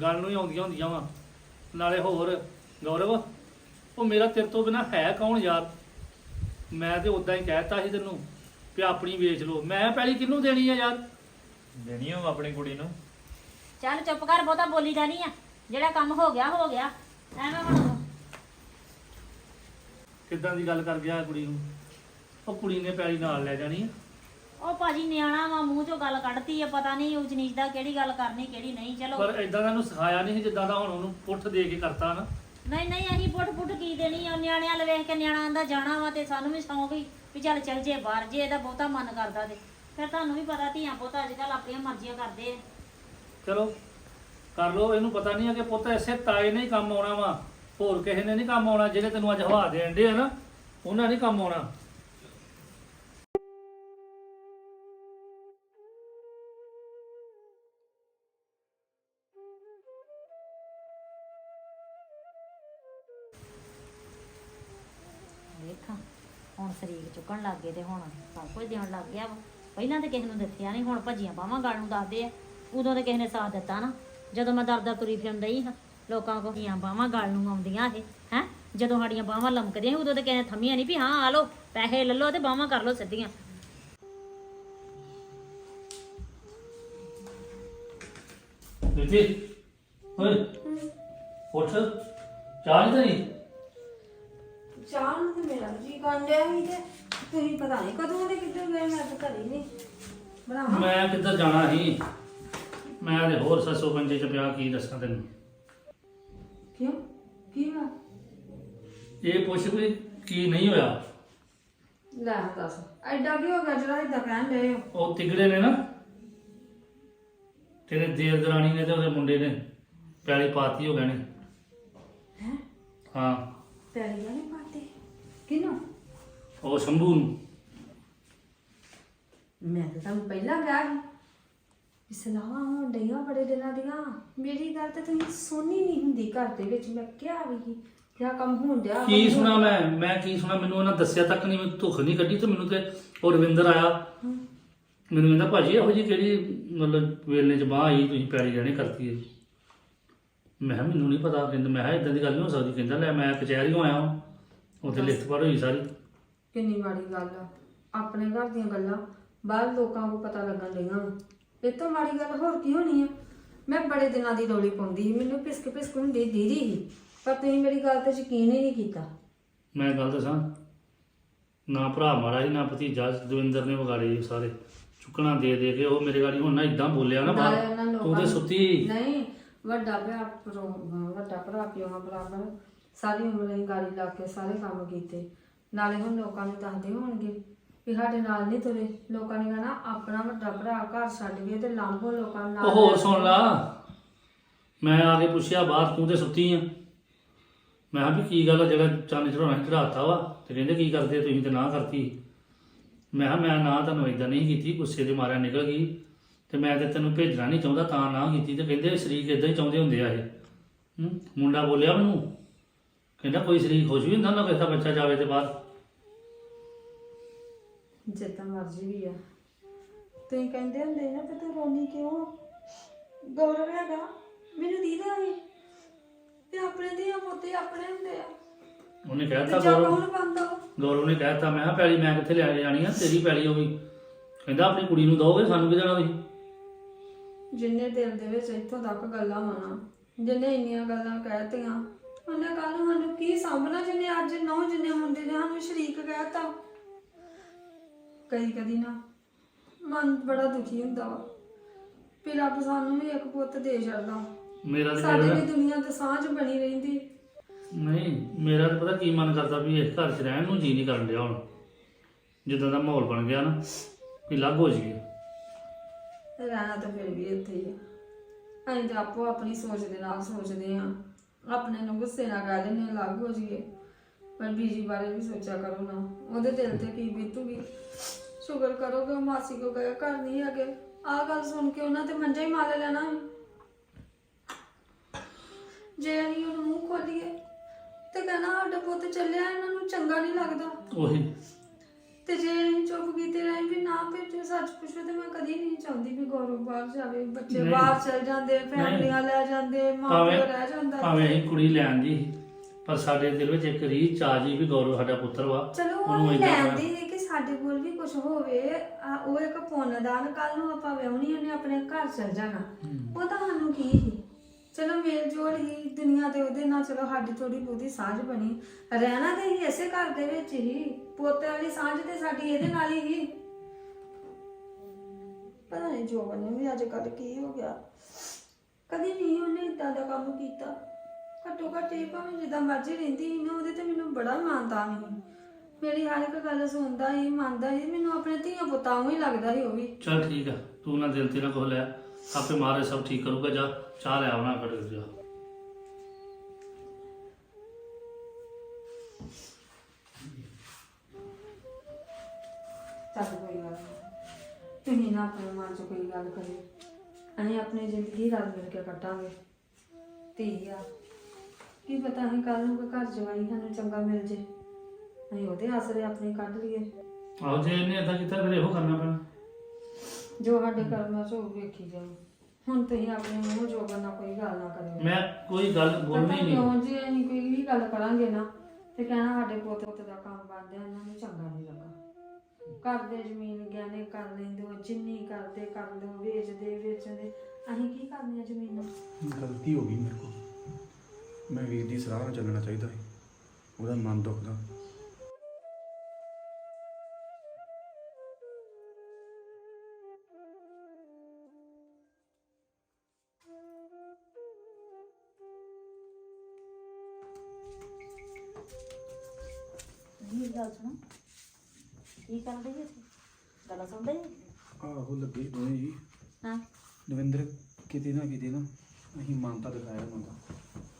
ਗੱਲ ਨੂੰ ਹੀ ਆਉਂਦੀਆਂ ਹੁੰਦੀਆਂ ਵਾ। ਨਾਲੇ ਹੋਰ ਗੌਰਵ ਉਹ ਮੇਰਾ ਤੇਰੇ ਤੋਂ ਬਿਨਾ ਹੈ ਕੌਣ ਯਾਰ? ਮੈਂ ਤੇ ਉਦਾਂ ਹੀ ਕਹਿਤਾ ਸੀ ਤੈਨੂੰ ਵੀ ਆਪਣੀ ਵੇਚ ਲਓ। ਮੈਂ ਪਹਿਲੀ ਕਿਹਨੂੰ ਦੇਣੀ ਆ ਯਾਰ? ਦੇਣੀ ਹੋ ਆਪਣੀ ਕੁੜੀ ਨੂੰ। ਚੱਲ ਚੁੱਪ ਕਰ ਬਹੁਤਾ ਬੋਲੀ ਦਾ ਨਹੀਂ ਆ। ਜਿਹੜਾ ਕੰਮ ਹੋ ਗਿਆ ਹੋ ਗਿਆ। ਐਵੇਂ ਹੁਣ ਕਿੱਦਾਂ ਦੀ ਗੱਲ ਕਰ ਗਿਆ ਕੁੜੀ ਨੂੰ? ਉਹ ਕੁੜੀ ਨੇ ਪੈਲੀ ਨਾਲ ਲੈ ਜਾਣੀ ਆ। ਉਹ ਭਾਜੀ ਨਿਆਣਾ ਵਾ ਮੂੰਹ ਚੋਂ ਗੱਲ ਕੱਢਤੀ ਆ ਪਤਾ ਨਹੀਂ ਉਚ ਨੀਚ ਦਾ ਕਿਹੜੀ ਗੱਲ ਕਰਨੀ ਕਿਹੜੀ ਨਹੀਂ। ਚਲੋ। ਪਰ ਇਦਾਂ ਦਾ ਇਹਨੂੰ ਸਿਖਾਇਆ ਨਹੀਂ ਜਿੱਦਾਂ ਦਾ ਹੁਣ ਉਹਨੂੰ ਪੁੱਠ ਦੇ ਕੇ ਕਰਤਾ ਨਾ। ਨਹੀਂ ਨਹੀਂ, ਅਸੀਂ ਪੁੱਟ ਪੁੱਟ ਕੀ ਦੇਣੀ ਆ? ਨਿਆਣਿਆਂ ਵੱਲ ਕੇ ਨਿਆਣਾ ਆਂਦਾ ਜਾਣਾ ਵਾ ਤੇ ਸਾਨੂੰ ਵੀ ਸ਼ੌਂਕ ਹੀ ਵੀ ਚੱਲ ਚੱਲ ਜੇ ਬਾਹਰ ਜੇ ਇਹਦਾ ਬਹੁਤਾ ਮਨ ਕਰਦਾ ਤੇ। ਫਿਰ ਤੁਹਾਨੂੰ ਵੀ ਪਤਾ ਧੀਆਂ ਪੁੱਤ ਅੱਜ ਕੱਲ ਆਪਣੀਆਂ ਮਰਜ਼ੀਆਂ ਕਰਦੇ ਆ। ਚਲੋ, ਕਰ ਲੋ ਇਹਨੂੰ ਪਤਾ ਨਹੀਂ ਆ ਕਿ ਪੁੱਤ ਐਸੇ ਤਾਏ ਨੇ ਹੀ ਕੰਮ ਆਉਣਾ ਵਾ, ਹੋਰ ਕਿਸੇ ਨੇ ਨਹੀਂ ਕੰਮ ਆਉਣਾ, ਜਿਹੜੇ ਤੈਨੂੰ ਅੱਜ ਹਵਾ ਦੇਣ ਦੇ ਆ ਨਾ, ਉਹਨਾਂ ਨੇ ਕੰਮ ਆਉਣਾ। ਹੁਣ ਚੁੱਕਣ ਲੱਗ ਗਏ ਤੇ ਹੁਣ ਸਭ ਕੁਝ ਦੇਣ ਲੱਗ ਗਿਆ ਵਾ। ਪਹਿਲਾਂ ਤੇ ਕਿਸੇ ਨੂੰ ਦਿੱਤਿਆ ਨਹੀਂ, ਹੁਣ ਭੱਜੀਆਂ ਬਾਹਾਂ ਗਾਲ ਨੂੰ ਦੱਸਦੇ ਆ। ਉਦੋਂ ਤੇ ਕਿਸੇ ਨੇ ਸਾਥ ਦਿੱਤਾ ਨਾ। ਜਦੋਂ ਮੈਂ ਦਰਦਾ ਤੁਰੀ ਫਿਰਦਾ ਹੀ ਹਾਂ, ਲੋਕਾਂ ਕੋਲ ਦੀਆਂ ਬਾਹਾਂ ਗਾਲ ਨੂੰ ਆਉਂਦੀਆਂ ਇਹ, ਹੈ? ਜਦੋਂ ਸਾਡੀਆਂ ਬਾਹਾਂ ਲਮਕਦੀਆਂ ਉਦੋਂ ਤੇ ਕਿਸੇ ਨੇ ਥੰਮੀਆਂ ਨਹੀਂ ਵੀ ਹਾਂ, ਆ ਲੋ ਪੈਸੇ ਲੈ ਲੋ ਤੇ ਬਾਹਾਂ ਕਰ ਲੋ ਸਿੱਧੀਆਂ। ਬੇਟੀ ਓਏ, ਉੱਠ। ਚਾਹ ਨਹੀਂ ਚਾਹ ਨੂੰ ਤੇ ਮੇਰਾ ਜੀ ਕਾਂਡਿਆ ਹੀ ਤੇ ਤੁਸੀਂ ਪਤਾ ਨਹੀਂ ਕਦੋਂ ਦੇ ਕਿੱਧਰ ਗਏ ਮੈਂ ਤਾਂ ਘਰੇ ਨਹੀਂ। ਬਣਾਵਾਂ? ਮੈਂ ਕਿੱਧਰ ਜਾਣਾ ਸੀ? ਮੈਂ ਤੇ ਹੋਰ ਸੱਸੋ ਪੰਜੇ ਚ ਪਿਆ ਕੀ ਦੱਸਾਂ ਤੈਨੂੰ? ਕਿਉਂ? ਕੀ ਵਾ ਇਹ ਪੁੱਛ ਵੀ ਕੀ ਨਹੀਂ ਹੋਇਆ? ਲੈ ਦੱਸ ਐਡਾ ਕੀ ਹੋ ਗਿਆ ਜਿਹੜਾ ਇਦਾਂ ਕਹਿਣ ਡਏ ਹੋ? ਉਹ ਤਿਗੜੇ ਨੇ ਨਾ। ਤੇਰੇ ਦੇਰ ਦਰਾਣੀ ਨੇ ਤੇ ਉਹਦੇ ਮੁੰਡੇ ਨੇ ਪਿਆਲੀ ਪਾਤੀ ਹੋ ਗਏ ਨੇ। ਹੈ? ਹਾਂ। ਪੈਰੀ ਵਾਲੇ ਪਾਤੇ? ਕਿਨੂੰ ਉਹ ਸ਼ੰਭੂ ਨੂੰ। ਮੈਂ ਤਾਂ ਤੁਹਾਨੂੰ ਪਹਿਲਾਂ ਕਿਹਾ ਸੀ ਵੀ ਸਲਾਹਾਂ ਹੋਣ ਡਈਆਂ ਬੜੇ ਦਿਨਾਂ ਦੀਆਂ। ਮੇਰੀ ਗੱਲ ਤੇ ਤੁਸੀਂ ਸੁਣੀ ਨਹੀਂ ਹੁੰਦੀ ਘਰ ਦੇ ਵਿੱਚ। ਮੈਂ ਕਿਹਾ ਵੀ ਸੀ, ਕਿਆ ਕੰਮ ਹੋਣ ਡਿਆ ਕੀ ਕੰਮ? ਸੁਣਾ ਮੈਂ? ਮੈਂ ਕੀ ਸੁਣਾ? ਮੈਨੂੰ ਉਹਨਾਂ ਦੱਸਿਆ ਤੱਕ ਨਹੀਂ ਮੈਨੂੰ ਧੁੱਖ ਨਹੀਂ ਕੱਢੀ ਤੇ ਮੈਨੂੰ ਤੇ ਉਹ ਰਵਿੰਦਰ ਆਇਆ। ਮੈਨੂੰ ਕਹਿੰਦਾ ਭਾਜੀ ਇਹੋ ਜੀ ਕਿਹੜੀ ਮਤਲਬ ਵੇਲਣੇ ਚ ਬਾਹ ਆਈ ਤੁਸੀਂ ਪੈਰੀ ਗਹਿਣੇ ਕਰਤੀ ਹੈ ਮੈਂ ਕਿਹਾ ਮੈਨੂੰ ਨਹੀਂ ਪਤਾ ਕਹਿੰਦਾ ਮੈਂ ਕਿਹਾ ਇਦਾਂ ਦੀ ਗੱਲ ਨਹੀਂ ਹੋ ਸਕਦੀ ਕਹਿੰਦਾ ਲੈ ਮੈਂ ਕਚਹਿਰੀੋਂ ਆਇਆ ਹਾਂ ਉੱਥੇ ਲਿਖਤ ਪੜ੍ਹ ਹੋਈ ਸਾਰੀ। ਕਿੰਨੀ ਮਾੜੀ ਗੱਲ ਆ। ਆਪਣੇ ਘਰ ਦੀਆਂ ਗੱਲਾਂ ਬਾਹਰ ਲੋਕਾਂ ਨੂੰ ਪਤਾ ਲੱਗਣ ਡਈਆਂ ਵਾਂ। ਇਹ ਤੋਂ ਮਾੜੀ ਗੱਲ ਹੋਰ ਕੀ ਹੋਣੀ ਆ? ਮੈਂ ਬੜੇ ਦਿਨਾਂ ਦੀ ਰੌਲੀ ਪਾਉਂਦੀ ਸੀ ਮੈਨੂੰ ਪਿਸਕ ਪਿਸਕ ਹੁੰਦੀ ਦੀਦੀ ਸੀ ਪਰ ਤੁਸੀਂ ਮੇਰੀ ਗੱਲ ਤੇ ਯਕੀਨ ਹੀ ਨਹੀਂ ਕੀਤਾ। ਮੈਂ ਗੱਲ ਦੱਸਾਂ ਨਾ ਭਰਾ ਮਾਰਾ ਸੀ ਨਾ ਭਤੀਜਾ ਦਵਿੰਦਰ ਨੇ ਵਿਗਾੜੇ ਸਾਰੇ। ਚੁੱਕਣਾ ਦੇ ਦੇ ਕੇ ਉਹ ਮੇਰੇ ਗਾੜੀ ਹੁਣ ਨਾ ਇਦਾਂ ਬੋਲਿਆ ਨਾ ਨਾਲੇ ਬਾਹਰ ਉਹਨਾਂ ਤੂੰ ਲੋਕਾਂ ਤੇ ਨੂੰ- ਸੁੱਤੀ। ਨਹੀਂ ਵੱਡਾ ਭਰਾ ਵੱਡਾ ਭਰਾ ਪਿਓਾਂ ਬਰਾਬਰ ਸਾਰੀ ਉਮਰ ਅਸੀਂ ਗਾੜੀ ਲਾ ਕੇ ਸਾਰੇ ਕੰਮ ਕੀਤੇ। ਨਾਲੇ ਹੁਣ ਲੋਕਾਂ ਨੂੰ ਦੱਸਦੇ ਹੋਣਗੇ ਵੀ ਸਾਡੇ ਨਾਲ ਨਹੀਂ ਤੁਰੇ। ਲੋਕਾਂ ਨੇ ਕਹਣਾ ਆਪਣਾ ਵੱਡਾ ਭਰਾ ਘਰ ਛੱਡ ਗਿਆ ਤੇ ਲਾਂਭੋ ਲੋਕਾਂ ਨਾਲ ਉਹ ਹੋਰ ਸੁਣ ਲਾ। ਮੈਂ ਆ ਕੇ ਪੁੱਛਿਆ ਬਾਹਰ ਤੂੰ ਤੇ ਸੁੱਤੀ ਆ। ਮੈਂ ਕਿਹਾ ਵੀ ਕੀ ਗੱਲ ਆ ਜਿਹੜਾ ਚੰਨ ਚੜਾਉਣਾ ਚੜਾਤਾ ਵਾ ਤੇ ਕਹਿੰਦੇ ਕੀ ਕਰਦੇ ਤੁਸੀਂ ਤੇ ਨਾ ਕਰਤੀ। ਮੈਂ ਕਿਹਾ ਮੈਂ ਨਾ ਤੁਹਾਨੂੰ ਇਦਾਂ ਨਹੀਂ ਕੀਤੀ ਗੁੱਸੇ ਦੇ ਮਾਰਿਆ ਨਿਕਲ ਗਈ। ਤੇ ਮੈਂ ਤੇ ਤੈਨੂੰ ਭੇਜਣਾ ਨਹੀਂ ਚਾਹੁੰਦਾ ਤਾਂ ਨਾ ਕੀਤੀ। ਤੇ ਕਹਿੰਦੇ ਸ਼ਰੀਕ ਇਦਾਂ ਹੀ ਚਾਹੁੰਦੇ ਹੁੰਦੇ ਆ ਇਹ। ਮੁੰਡਾ ਬੋਲਿਆ ਮੈਨੂੰ ਕਹਿੰਦਾ ਕੋਈ ਸ਼ਰੀਕ ਖੁਸ਼ ਵੀ ਹੁੰਦਾ ਨਾ ਕਿਸੇ ਦਾ ਬੱਚਾ ਜਾਵੇ ਤੇ ਬਾਹਰ। ਜਿੱਦਾਂ ਮਰਜ਼ੀ ਵੀ ਆ। ਤੁਸੀਂ ਕਹਿੰਦੇ ਹੁੰਦੇ ਨਾ ਕਿ ਤੂੰ ਰੋਣੀ ਕਿਉਂ? ਗੌਰਵ ਹੈਗਾ ਮੈਨੂੰ ਦੀਦਾ ਸੀ। ਤੇ ਆਪਣੇ ਦੇ ਪੋਤੇ ਆਪਣੇ ਹੁੰਦੇ ਆ। ਉਹਨੇ ਤੇ ਕਹਿਤਾ ਜਾ ਗੌਰਵ ਕੌਣ ਬੰਦਾ ਗੌਰਵ ਨੇ ਕਹਿਤਾ ਮੈਂ ਕਿਹਾ ਪੈਲੀ ਮੈਂ ਕਿੱਥੇ ਲੈ ਕੇ ਜਾਣੀ ਆ ਤੇਰੀ ਪੈਲੀ ਹੋਈ ਕਹਿੰਦਾ ਆਪਣੀ ਕੁੜੀ ਨੂੰ ਦੋਗੇ ਸਾਨੂੰ ਕੀ ਦੇਣਾ ਤੁਸੀਂ? ਜਿੰਨੇ ਦਿਲ ਦੇ ਵਿੱਚ ਇੱਥੋਂ ਤੱਕ ਗੱਲਾਂ ਹੋਣਾ ਜਿੰਨੇ ਇੰਨੀਆਂ ਗੱਲਾਂ ਕਹਿਤੀਆਂ ਉਹਨੇ ਕੱਲ ਨੂੰ ਸਾਨੂੰ ਕੀ ਸਾਂਭਣਾ ਜਿੰਨੇ ਅੱਜ ਨੌ ਜਿੰਨੇ ਮੁੰਡੇ ਨੇ ਸਾਨੂੰ ਸ਼ਰੀਕ ਕਹਿਤਾ। ਕਈ ਕਦੀ ਨਾ ਮਨ ਬੜਾ ਦੁਖੀ ਹੁੰਦਾ ਵਾ। ਵੀ ਰੱਬ ਸਾਨੂੰ ਵੀ ਇੱਕ ਪੁੱਤ ਦੇ ਛੱਡਦਾ। ਮੇਰਾ ਤੇ ਸਾਡੇ ਮੇਰਾ ਵੀ ਦੁਨੀਆ ਤੇ ਸਾਂਝ ਬਣੀ ਰਹਿੰਦੀ। ਨਹੀਂ ਮੇਰਾ ਤਾਂ ਪਤਾ ਕੀ ਮਨ ਕਰਦਾ ਵੀ ਇਸ ਘਰ 'ਚ ਰਹਿਣ ਨੂੰ ਜੀ ਨਹੀਂ ਕਰਨ ਡਿਆ ਹੁਣ। ਜਿੱਦਾਂ ਦਾ ਮਾਹੌਲ ਬਣ ਗਿਆ ਨਾ ਵੀ ਲੱਗ ਹੋ ਜੀਏ ਰਹਿਣਾ ਤਾਂ ਫਿਰ ਵੀ ਇੱਥੇ ਹੀ ਆ। ਅਸੀਂ ਤਾਂ ਆਪੋ ਆਪਣੀ ਸੋਚ ਦੇ ਨਾਲ ਸੋਚਦੇ ਆ ਆਪਣੇ ਨੂੰ ਗੁੱਸੇ ਨਾਲ ਕਹਿ ਦਿੰਦੇ ਹਾਂ, ਅਲੱਗ ਹੋ ਜਾਈਏ। ਪਰ ਬੀਜੀ ਬਾਰੇ ਵੀ ਸੋਚਿਆ ਕਰੋ ਨਾ। ਉਹਦੇ ਦਿਲ ਤੇ ਕੀ ਬੀਤੂਗੀ? ਸ਼ੁਕਰ ਕਰੋ ਕਿ ਉਹ ਮਾਸੀ ਕੋ ਗਏ ਘਰ ਨਹੀਂ ਹੈਗੇ। ਆਹ ਗੱਲ ਸੁਣ ਕੇ ਉਹਨਾਂ ਤੇ ਮੰਜਾ ਹੀ ਮਾਰ ਲੈਣਾ। ਸੀ ਜੇ ਅਸੀਂ ਉਹਨੂੰ ਮੂੰਹ ਖੋਲੀਏ ਤੇ ਕਹਿਣਾ ਸਾਡਾ ਪੁੱਤ ਚੱਲਿਆ ਇਹਨਾਂ ਨੂੰ ਚੰਗਾ ਨਹੀਂ ਲੱਗਦਾ। ਉਹੀ। ਤੇ ਜੇ ਅਸੀਂ ਚੁੱਪ ਕੀਤੇ ਰਹੇ ਵੀ ਨਾ ਭੇਜੋ ਸੱਚ ਪੁੱਛੋ ਤੇ ਮੈਂ ਕਦੀ ਨਹੀਂ ਚਾਹੁੰਦੀ ਵੀ ਗੌਰਵ ਬਾਹਰ ਜਾਵੇ। ਬੱਚੇ ਨਹੀਂ। ਬਾਹਰ ਚਲ ਜਾਂਦੇ ਫੈਮਲੀਆਂ ਲੈ ਜਾਂਦੇ ਮਾਂ ਭਾਵੇਂ ਪਿਓ ਰਹਿ ਜਾਂਦਾ। ਭਾਵੇਂ ਅਸੀਂ ਕੁੜੀ ਲੈਣ ਦੀ ਪਰ ਸਾਡੇ ਦਿਲ ਵਿੱਚ ਇੱਕ ਰੀਚ ਆ ਜੀ ਵੀ ਗੌਰਵ ਸਾਡਾ ਪੁੱਤਰ ਵਾ। ਚਲੋ ਉਹ ਏਦਾਂ ਹੈ ਕਿ ਸਾਡੇ ਕੋਲ ਵੀ ਕੁਝ ਹੋਵੇ। ਆ, ਉਹ ਇੱਕ ਪੁੰਨਦਾਨ ਕੱਲ ਨੂੰ ਆਪਾਂ ਵਿਆਹਣੀ ਉਹਨੇ ਆਪਣੇ ਘਰ ਚਲ ਜਾਣਾ। ਉਹ ਤਾਂ ਸਾਨੂੰ ਕੀ ਸੀ? ਚਲੋ ਮੇਲ ਜੋਲ ਹੀ ਦੁਨੀਆ ਤੇ ਉਹਦੇ ਨਾਲ ਚਲੋ ਸਾਡੀ ਥੋੜੀ ਬਹੁਤੀ ਸਾਂਝ ਬਣੀ। ਰਹਿਣਾ ਤੇ ਹੀ ਇਸੇ ਘਰ ਦੇ ਵਿੱਚ ਹੀ। ਪੋਤੇ ਵਾਲੀ ਸਾਂਝ ਤੇ ਸਾਡੀ ਇਹਦੇ ਨਾਲ ਹੀ। ਸੀ। ਪਤਾ ਨਹੀਂ ਜੋਬਨ ਨੂੰ ਵੀ ਅੱਜ ਕੱਲ ਕੀ ਹੋ ਗਿਆ। ਕਦੀ ਨਹੀਂ ਉਹਨੇ ਇਦਾਂ ਦਾ ਕੰਮ ਕੀਤਾ। ਘੱਟੋ ਘੱਟ ਇਹ ਭਾਵੇਂ ਜਿੱਦਾਂ ਮਰਜ਼ੀ ਰਹਿੰਦੀ ਸੀ ਨਾ, ਉਹਦੇ ਤੇ ਮੈਨੂੰ ਬੜਾ ਮਾਨਤਾ ਸੀ। ਮੇਰੀ ਹਰ ਇੱਕ ਗੱਲ ਸੁਣਦਾ ਸੀ, ਮੰਨਦਾ ਸੀ, ਮੈਨੂੰ ਆਪਣੇ ਧੀਆਂ ਪੁੱਤਾਂ ਨੂੰ ਹੀ ਲੱਗਦਾ ਸੀ ਉਹ ਵੀ। ਚਲ ਠੀਕ ਆ, ਤੂੰ ਨਾ ਦਿਲ ਤੇ ਨਾ ਕੋਹ ਲੈ। ਆਪੇ ਮਾਰੇ ਸਭ ਠੀਕ ਕਰੂਗਾ, ਜਾ, ਚਾਹ ਲੈ ਆਉਣਾ ਕਰ ਜਾ। ਚੱਲ ਕੋਈ ਗੱਲ ਨਹੀਂ ਤੁਸੀਂ ਨਾ ਆਪਣੇ ਮਨ 'ਚ ਕੋਈ ਗੱਲ ਕਰਿਓ। ਅਸੀਂ ਆਪਣੀ ਜ਼ਿੰਦਗੀ ਰਲ ਮਿਲ ਕੇ ਕੱਟਾਂਗੇ ਧੀ ਆ। ਕੀ ਪਤਾ ਅਸੀਂ ਕੱਲ ਨੂੰ ਕੋਈ ਘਰ ਜਵਾਈ ਸਾਨੂੰ ਚੰਗਾ ਮਿਲ ਜੇ। ਅਸੀਂ ਉਹਦੇ ਆਸਰੇ ਆਪਣੀ ਕੱਢ ਲਈਏ। ਆਹੋ ਜੇ ਇਹਨੇ ਏਦਾਂ ਕੀਤਾ ਫਿਰ ਇਹੋ ਕਰਨਾ ਪੈਣਾ। ਜੋ ਸਾਡੇ ਕਰਮਾਂ 'ਚ ਉਹ ਵੇਖੀ ਜਾਓ। ਹੁਣ ਤੁਸੀਂ ਆਪਣੇ ਮੂੰਹ ਜੋਗਨ ਨਾਲ ਕੋਈ ਗੱਲ ਨਾ ਕਰਿਓ। ਮੈਂ ਕੋਈ ਗੱਲ ਬੋਲਣੀ ਨਹੀਂ। ਕਿਉਂ ਜੇ ਅਸੀਂ ਕੋਈ ਵੀ ਗੱਲ ਕਰਾਂਗੇ ਨਾ ਤੇ ਕਹਿਣਾ ਸਾਡੇ ਪੁੱਤ ਪੁੱਤ ਦਾ ਕੰਮ ਬੰਦਿਆ ਇਹਨਾਂ ਨੂੰ ਚੰਗਾ ਨਹੀਂ ਘਰ ਦੇ ਜ਼ਮੀਨ ਗਹਿਣੇ ਕਰ ਲੈਂਦੇ ਹੋ ਜਿੰਨੀ ਕਰਦੇ ਕਰ ਲਓ ਵੇਚਦੇ ਵੇਚਦੇ। ਅਸੀਂ ਕੀ ਕਰਨੀ ਆ ਜ਼ਮੀਨਾਂ ਗਲਤੀ ਹੋ ਗਈ ਮੇਰੇ ਕੋਲ। ਮੈਂ ਵੀਰ ਦੀ ਸਲਾਹ ਨਾਲ ਚੱਲਣਾ ਚਾਹੀਦਾ ਸੀ। ਉਹਦਾ ਮਨ ਦੁਖਦਾ। ਇਹ ਗੱਲ ਸੁਣੋ। ਕੀ ਕਰਦੇ ਜੀ ਇੱਥੇ? ਗੱਲਾਂ ਸੁਣਦੇ ਜੀ? ਆਹੋ ਲੱਗੇ ਦੋਵੇਂ ਜੀ। ਹਾਂ। ਦਵਿੰਦਰ ਕਿਤੇ ਨਾ ਕਿਤੇ ਨਾ ਅਸੀਂ ਮਾਨਤਾ ਦਿਖਾਇਆ ਹੁੰਦਾ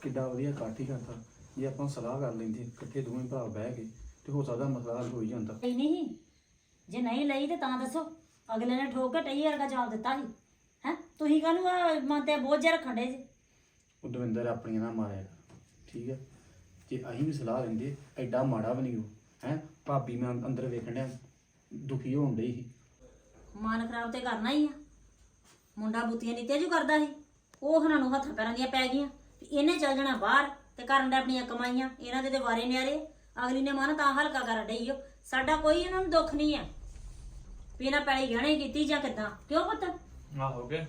ਕਿੱਡਾ ਵਧੀਆ ਇਕੱਠ ਹੀ ਕਰਦਾ ਜੇ ਆਪਾਂ ਸਲਾਹ ਕਰ ਲੈਂਦੇ ਇਕੱਠੇ ਦੋਵੇਂ ਭਰਾ ਬਹਿ ਕੇ ਤੇ ਹੋ ਸਕਦਾ ਮਸਲਾ ਹੱਲ ਹੋ ਹੀ ਜਾਂਦਾ। ਲਈ ਨਹੀਂ ਜੇ। ਨਹੀਂ ਲਈ ਤੇ ਤਾਂ ਦੱਸੋ। ਅਗਲੇ ਨੇ ਠੋਕ ਕੇ ਟਈ ਵਰਗਾ ਜਵਾਬ ਦਿੱਤਾ ਸੀ। ਹੈ? ਤੁਸੀਂ ਕਾਹਨੂੰ ਆ ਮਨ ਤੇ ਬੋਝ ਜਿਹਾ ਰੱਖਣ ਡੇ ਜੀ? ਉਹ ਦਵਿੰਦਰ ਆਪਣੀਆਂ ਨਾ ਮਾਰਿਆ ਠੀਕ ਹੈ? ਜੇ ਅਸੀਂ ਵੀ ਸਲਾਹ ਲੈਂਦੇ ਐਡਾ ਮਾੜਾ ਵੀ ਨਹੀਂ ਉਹ ਹੈ? ਭਾਬੀ ਮੈਂ ਅੰਦਰ ਵੇਖਣ ਡਿਆ ਦੁਖੀ ਹੋਣ ਡਈ ਸੀ। ਮਨ ਖਰਾਬ ਤੇ ਕਰਨਾ ਹੀ ਆ। ਮੁੰਡਾ ਬੁੱਤੀਆਂ ਨੀਤੀਆਂ ਜੂ ਕਰਦਾ ਸੀ। ਉਹ ਉਹਨਾਂ ਨੂੰ ਹੱਥਾਂ ਪੈਰਾਂ ਦੀਆਂ ਪੈ ਗਈਆਂ ਇਹਨੇ ਚੱਲ ਜਾਣਾ ਬਾਹਰ ਤੇ ਕਰਨ ਦਾ ਆਪਣੀਆਂ ਕਮਾਈਆਂ ਇਹਨਾਂ ਦੇ ਤੇ ਵਾਰੇ ਨਿਆਰੇ। ਅਗਲੀ ਨੇ ਮਨ ਤਾਂ ਹਲਕਾ ਕਰ ਡਈ ਓ। ਸਾਡਾ ਕੋਈ ਇਹਨਾਂ ਨੂੰ ਦੁੱਖ ਨਹੀਂ ਆ। ਵੀ ਇਹਨਾਂ ਪੈਲੀ ਗਹਿਣੇ ਕੀਤੀ ਜਾਂ ਕਿਦਾਂ। ਕਿਉਂ ਪੁੱਤ? ਆਹੋ ਕੇ?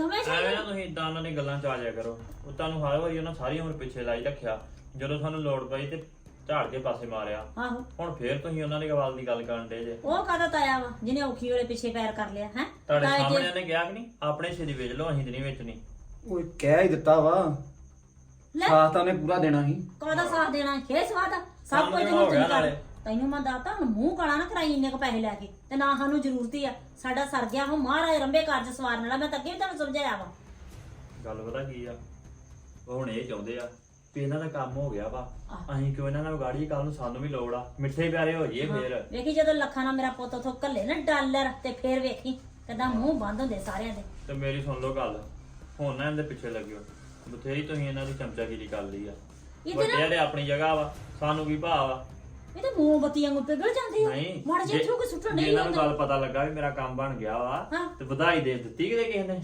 ਹਮੇਸ਼ਾ ਐਵੇਂ ਨਾ ਤੁਸੀਂ ਇਦਾਂ ਉਹਨਾਂ ਦੀ ਗੱਲਾਂ ਚ ਆ ਜਾਇਆ ਕਰੋ। ਉਹ ਤੁਹਾਨੂੰ ਹਰ ਵਾਰੀ ਉਹਨਾਂ ਸਾਰੀ ਉਮਰ ਪਿੱਛੇ ਲਾਈ ਰੱਖਿਆ। ਜਦੋਂ ਤੁਹਾਨੂੰ ਲੋੜ ਪਈ ਤੇ ਝਾੜ ਕੇ ਪਾਸੇ ਮਾਰਿਆ। ਆਹੋ। ਹੁਣ ਫੇਰ ਤੁਸੀਂ ਉਹਨਾਂ ਦੇ ਗਵਾਲ ਦੀ ਗੱਲ ਕਰਨ ਦੇ ਜੇ। ਉਹ ਕਾਹਦਾ ਤਾਇਆ ਵਾ ਜਿਹਨੇ ਔਖੀ ਵੇਲੇ ਪਿੱਛੇ ਪੈਰ ਕਰ ਲਿਆ ਹੈ? ਤੁਹਾਡੇ ਸਾਹਮਣੇ ਉਹਨੇ ਕਿਹਾ ਕਿ ਨਹੀਂ ਆਪਣੇ ਸਿਰ ਵੇਚ ਲਓ ਅਸੀਂ ਤੇ ਨਹੀਂ ਵੇਚਣੀ। ਉਹ ਕਹਿ ਹੀ ਦਿੱਤਾ ਵਾ। ਲੈ। ਸਾਥ ਤਾਂ ਉਹਨੇ ਪੂਰਾ ਦੇਣਾ ਸੀ। ਕਾਹਦਾ ਸਾਥ ਦੇਣਾ? ਖੇ ਸਵਾਦ ਆ? ਸਭ ਕੁਝ ਤੈਨੂੰ ਤੁਸੀਂ ਕਰ। ਤੈਨੂੰ ਮੈਂ ਦੱਸਤਾ ਹੁਣ ਮੂੰਹ ਕਾਲਾ ਨਾ ਕਰਾਈ ਇੰਨੇ ਕ ਪੈਸੇ ਲੈ ਕੇ। ਤੇ ਨਾ ਸਾਨੂੰ ਜ਼ਰੂਰਤ ਹੀ ਆ। ਸਾਡਾ ਸਰ ਗਿਆ ਹੁਣ ਮਹਾਰਾਜ ਰੰਬੇ ਕਾਰਜ ਸਵਾਰਨ ਵਾਲਾ ਮੈਂ ਤਾਂ ਅੱਗੇ ਵੀ ਤੁਹਾਨੂੰ ਸਮਝਾਇਆ ਵਾ। ਗੱਲ ਪਤਾ ਕੀ ਆ? ਉਹ ਹੁਣ ਇਹ ਚਾਹੁੰਦੇ ਆ ਵੀ ਇਹਨਾਂ ਦਾ ਕੰਮ ਹੋ ਗਿਆ ਵਾ। ਆਹ। ਅਸੀਂ ਕਿਉਂ ਇਹਨਾਂ ਨਾਲ ਗਾੜੀ ਕੱਲ ਨੂੰ ਸਾਨੂੰ ਵੀ ਲੋੜ ਆ। ਮਿੱਠੇ ਪਿਆਰੇ ਹੋ ਜਾਈਏ ਫੇਰ। ਵੇਖੀ ਜਦੋਂ ਲੱਖਾਂ ਨਾਲ ਮੇਰਾ ਪੁੱਤ ਉਥੋਂ ਘੱਲੇ ਨਾ ਡਾਲਰ ਤੇ ਫੇਰ ਵੇਖੀ ਕਿਦਾਂ ਮੂੰਹ ਬੰਦ ਹੁੰਦੇ ਸਾਰਿਆਂ ਦੇ। ਤੇ ਮੇਰੀ ਸੁਣ ਲਓ ਗੱਲ। ਹੁਣ ਨਾ ਇਹਦੇ ਪਿੱਛੇ ਲੱਗਿਓ। ਬਥੇਰੀ ਤੁਸੀਂ ਇਹਨਾਂ ਦੀ ਚਮਚਾਗਿਰੀ ਕਰ ਲਈ ਆ। ਵੱਡੇ ਨਾਲ ਵਾਲੇ ਆਪਣੀ ਜਗ੍ਹਾ ਵਾ। ਸਾਨੂੰ ਕੀ ਭਾਵ ਆ ਇਹ ਤਾਂ ਮੂੰਹ ਬੱਤੀਆਂ ਨੂੰ ਪਿਘਲ ਜਾਂਦੀ ਨਹੀਂ। ਮਾੜਾ ਜੇ- ਥਰੂ ਕੇ ਸੁੱਟਣ ਜੇ ਨਹੀਂ ਇਹਨਾਂ ਨੂੰ ਹੁੰਦਾ ਗੱਲ ਪਤਾ ਲੱਗਾ ਵੀ ਮੇਰਾ ਕੰਮ ਬਣ ਗਿਆ ਵਾ ਹਾਂ। ਤੇ ਵਧਾਈ ਦੇ ਦਿੱਤੀ ਕਿਤੇ ਕਿਸੇ ਨੇ?